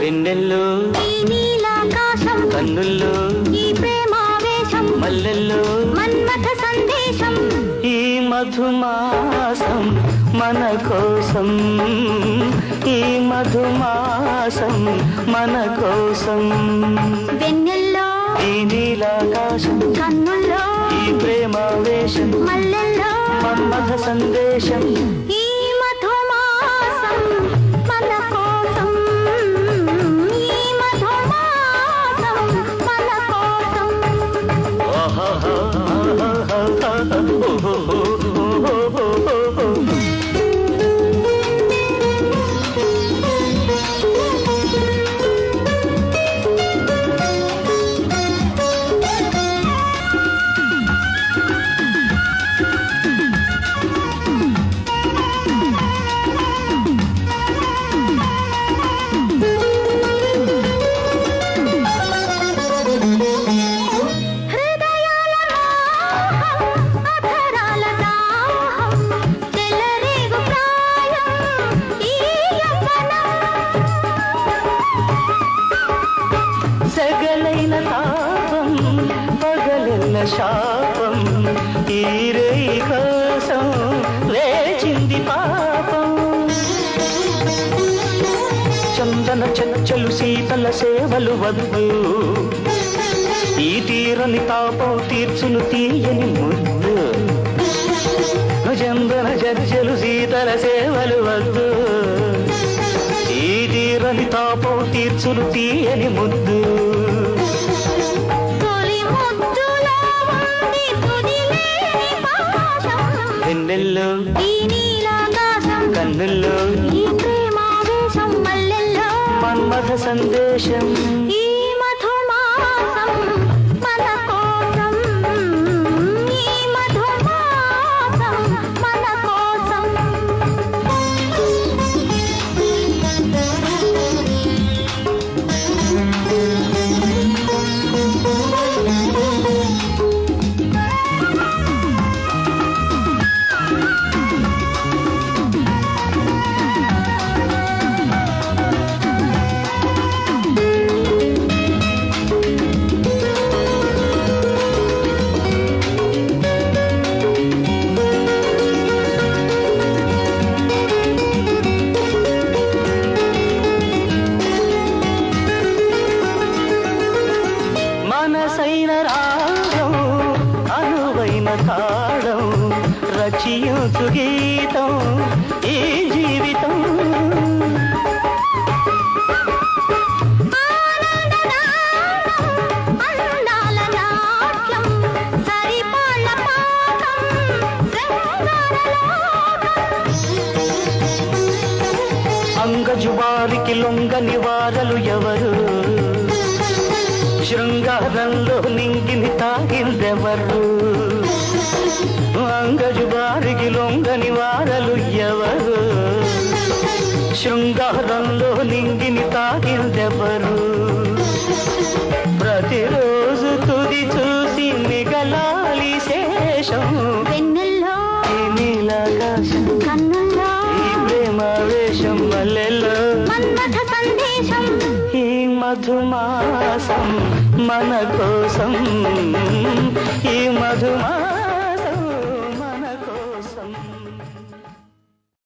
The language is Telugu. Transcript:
వెన్నెల్లో ఈ నీలాకాశం కన్నుల్లో ఈ ప్రేమావేశం మల్లెల్లో మన్మథ సందేశం. ఈ మధుమాసం మన కోసం ఈ మధుమాసం మన కోసం. వెన్నెల్లో ఈ నీలాకాశం కన్నుల్లో ఈ ప్రేమావేశం మల్లెల్లో మన్మథ సందేశం. ఈ మధుమాసం మన కోసం ఈ మధుమాసం మన కోసం సగలైన తాపం పగలన్న శాపం తీరే కోసం లేచింది పాపం. చందన చచ్చలు శీతల సేవలు వద్దు. ఈ తీరని తాపం తీర్చును తీయని ముద్దు. చందన చర్చలు శీతల సేవలు వద్దు. తీరని తాపం తీర్చును తీయని ముద్దు. వెన్నెల్లో కన్నుల్లో మన్మథ సందేశం. ఈ మనసైన రాగం అనువైన తాళం రచయించు గీతం ఈ జీవితం. అంగజు వారికి లొంగని వారలు ఎవరు? శృంగారంలో నింగిని తాగిందెవరు? అంగజు వారికి లొంగని వారలు ఎవరు? శృంగారంలో నింగిని తాగిందెవరు? ప్రతిరోజు తుది చూసి మిగలాలి శేషం. వెన్నెల్లో నీలాకాశం కన్నుల్లో ఈ ప్రేమావేశం మల్లెల్లో మన్మథ సందేశం. ఈ మధుమాసం మన కోసం ఈ మధుమా